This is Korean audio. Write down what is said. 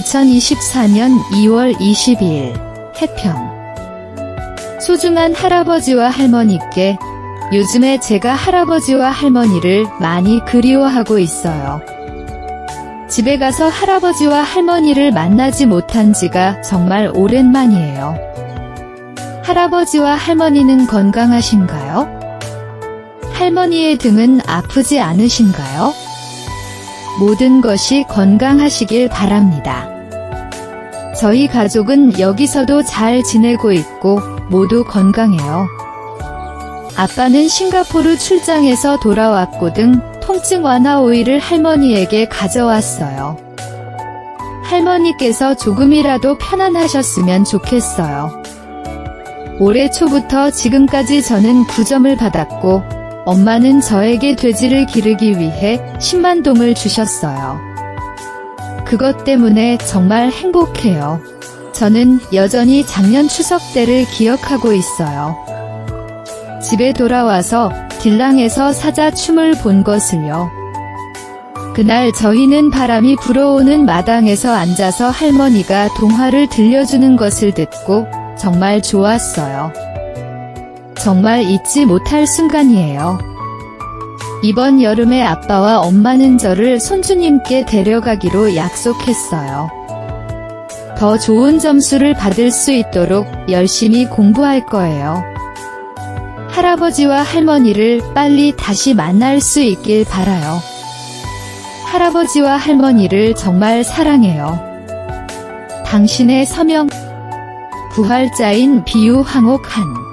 2024년 2월 22일 해평 소중한 할아버지와 할머니께 요즘에 제가 할아버지와 할머니를 많이 그리워하고 있어요. 집에 가서 할아버지와 할머니를 만나지 못한 지가 정말 오랜만이에요. 할아버지와 할머니는 건강하신가요? 할머니의 등은 아프지 않으신가요? 모든 것이 건강하시길 바랍니다. 저희 가족은 여기서도 잘 지내고 있고 모두 건강해요. 아빠는 싱가포르 출장에서 돌아왔고 등 통증 완화 오일을 할머니에게 가져왔어요. 할머니께서 조금이라도 편안하셨으면 좋겠어요. 올해 초부터 지금까지 저는 9점을 받았고 엄마는 저에게 돼지를 기르기 위해 10만 동을 주셨어요. 그것 때문에 정말 행복해요. 저는 여전히 작년 추석 때를 기억하고 있어요. 집에 돌아와서 딜랑에서 사자 춤을 본 것을요. 그날 저희는 바람이 불어오는 마당에서 앉아서 할머니가 동화를 들려주는 것을 듣고 정말 좋았어요. 정말 잊지 못할 순간이에요. 이번 여름에 아빠와 엄마는 저를 손주님께 데려가기로 약속했어요. 더 좋은 점수를 받을 수 있도록 열심히 공부할 거예요. 할아버지와 할머니를 빨리 다시 만날 수 있길 바라요. 할아버지와 할머니를 정말 사랑해요. 당신의 서명 부활자인 비유 황옥한